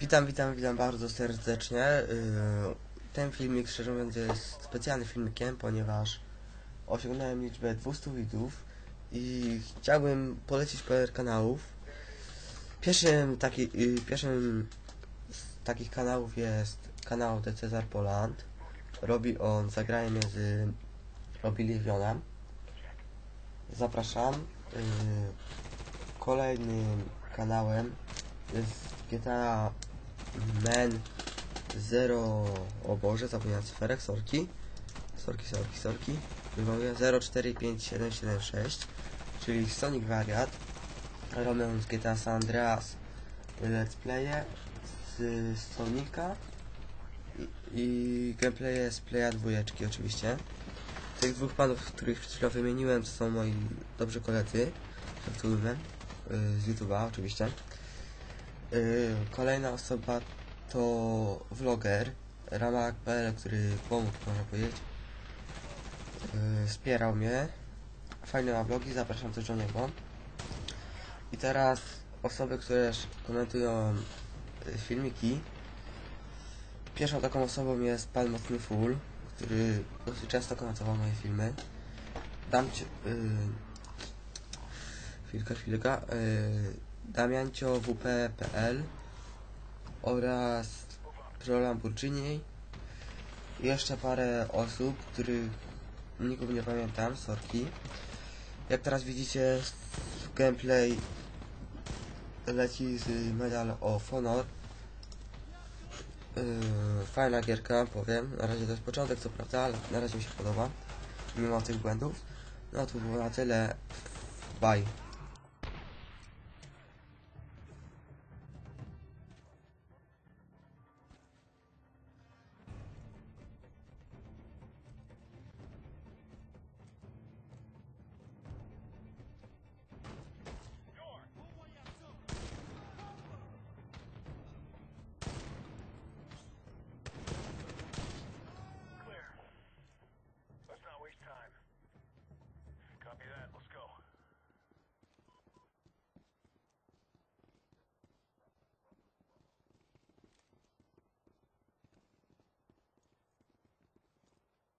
Witam, witam, witam bardzo serdecznie. Yy, Ten filmik, szczerze mówiąc, jest specjalnym filmikiem, ponieważ osiągnąłem liczbę 200 widzów i chciałbym polecić parę kanałów. Pierwszym, taki, yy, pierwszym z takich kanałów jest kanał The Cezar Poland. Robi on zagranie między Oblivionem. Zapraszam. Yy, Kolejnym kanałem jest GTA Man Zero o Boże, zapomniałem cyferek, sorki. Sorki, sorki, sorki. Wywołuję 045776, czyli Sonic Wariat. Robią z GTA San Andreas let's playe z Sonika i, i gameplaye z Playa dwójeczki oczywiście. Tych dwóch panów, których przed chwilą wymieniłem, to są moi dobrzy koledzy, żartujmy, yy, z YouTube'a oczywiście. Yy, kolejna osoba to vloger Ramak.pl, który pomógł, można powiedzieć. Yy, wspierał mnie. Fajne ma vlogi, zapraszam też do niego. I teraz osoby, które komentują y, filmiki. Pierwszą taką osobą jest Pan Mocny Full, który dosyć często komentował moje filmy. Dam ci... Yy, chwilkę, chwilkę. Yy, Damiancio WP.pl oraz Pro jeszcze parę osób, których nikogo nie pamiętam, sorki. Jak teraz widzicie, gameplay leci z Medal of Honor. Yy, fajna gierka, powiem. Na razie to jest początek, co prawda, ale na razie mi się podoba. Mimo tych błędów. No to było na tyle. Bye.